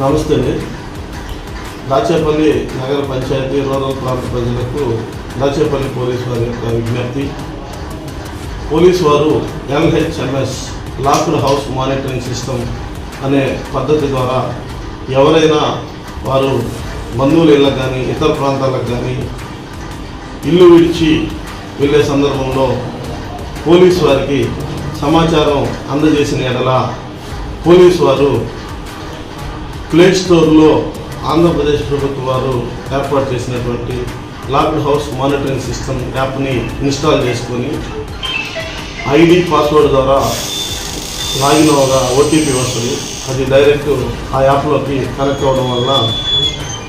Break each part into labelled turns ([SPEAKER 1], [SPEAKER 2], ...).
[SPEAKER 1] నమస్తే. అండి దాచేపల్లి నగర పంచాయతీ రూరల్ ప్రాంత ప్రజలకు దాచేపల్లి పోలీస్ వారి యొక్క విజ్ఞప్తి. పోలీసు వారు LHMS locked house monitoring system అనే పద్ధతి ద్వారా ఎవరైనా వారు బంధువుల ఇళ్ళకు కానీ ఇతర ప్రాంతాలకు కానీ ఇల్లు విడిచి వెళ్ళే సందర్భంలో పోలీసు వారికి సమాచారం అందజేసిన ఎడల పోలీసు వారు క్లే స్టోర్లో ఆంధ్రప్రదేశ్ ప్రభుత్వం వారు ఏర్పాటు చేసినటువంటి లాక్డ్ హౌస్ మానిటరింగ్ సిస్టమ్ యాప్ని ఇన్స్టాల్ చేసుకొని ఐడి పాస్వర్డ్ ద్వారా లాగిన్ అవగా ఓటీపీ వస్తుంది. అది డైరెక్ట్ ఆ యాప్లోకి కనెక్ట్ అవ్వడం వల్ల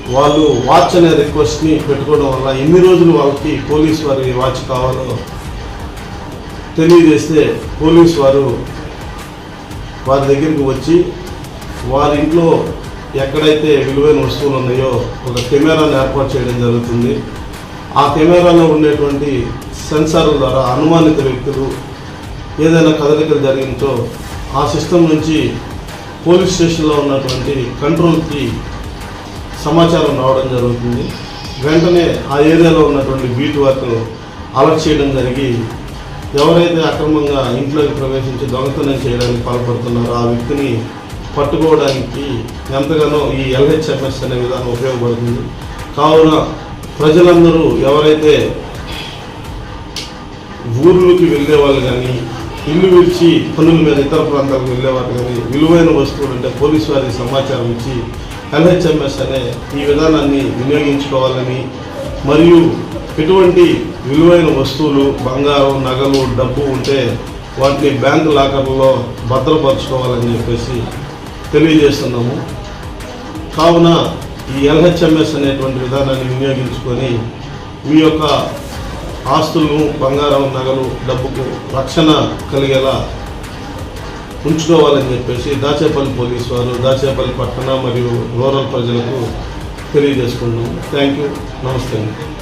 [SPEAKER 1] వాళ్ళు వాచ్ అనే రిక్వెస్ట్ని పెట్టుకోవడం వల్ల ఎన్ని రోజులు వాళ్ళకి పోలీస్ వారి వాచ్ కావాలో తెలియజేస్తే పోలీస్ వారు వారి దగ్గరికి వచ్చి వారి ఇంట్లో ఎక్కడైతే విలువైన వస్తువులు ఉన్నాయో ఒక కెమెరాను ఏర్పాటు చేయడం జరుగుతుంది. ఆ కెమెరాలో ఉండేటువంటి సెన్సార్ల ద్వారా అనుమానిత వ్యక్తులు ఏదైనా కదలికలు జరిగిందో ఆ సిస్టమ్ నుంచి పోలీస్ స్టేషన్లో ఉన్నటువంటి కంట్రోల్కి సమాచారం రావడం జరుగుతుంది. వెంటనే ఆ ఏరియాలో ఉన్నటువంటి బీట్ వర్క్ అలర్ట్ చేయడం జరిగి ఎవరైతే అక్రమంగా ఇంట్లోకి ప్రవేశించి దొంగతనం చేయడానికి పాల్పడుతున్నారో ఆ వ్యక్తిని పట్టుకోవడానికి ఎంతగానో ఈ ఎల్హెచ్ఎంఎస్ అనే విధానం ఉపయోగపడుతుంది. కావున ప్రజలందరూ ఎవరైతే ఊర్లోకి వెళ్ళే వాళ్ళు కానీ ఇల్లు విడిచి పనుల మీద ఇతర ప్రాంతాలకు వెళ్ళేవారు కానీ విలువైన వస్తువులు అంటే పోలీసు వారికి సమాచారం ఇచ్చి ఎల్హెచ్ఎంఎస్ అనే ఈ విధానాన్ని వినియోగించుకోవాలని మరియు ఎటువంటి విలువైన వస్తువులు బంగారం నగలు డబ్బు ఉంటే వాటిని బ్యాంకు లాకర్లో భద్రపరచుకోవాలని చెప్పేసి తెలియజేస్తున్నాము. కావున ఈ ఎల్హెచ్ఎంఎస్ అనేటువంటి విధానాన్ని వినియోగించుకొని మీ యొక్క ఆస్తులను బంగారం నగలు డబ్బుకు రక్షణ కలిగేలా ఉంచుకోవాలని చెప్పేసి దాచేపల్లి పోలీస్ వారు దాచేపల్లి పట్టణ మరియు రూరల్ ప్రజలకు తెలియజేసుకున్నాము థ్యాంక్ యూ నమస్తే అండి.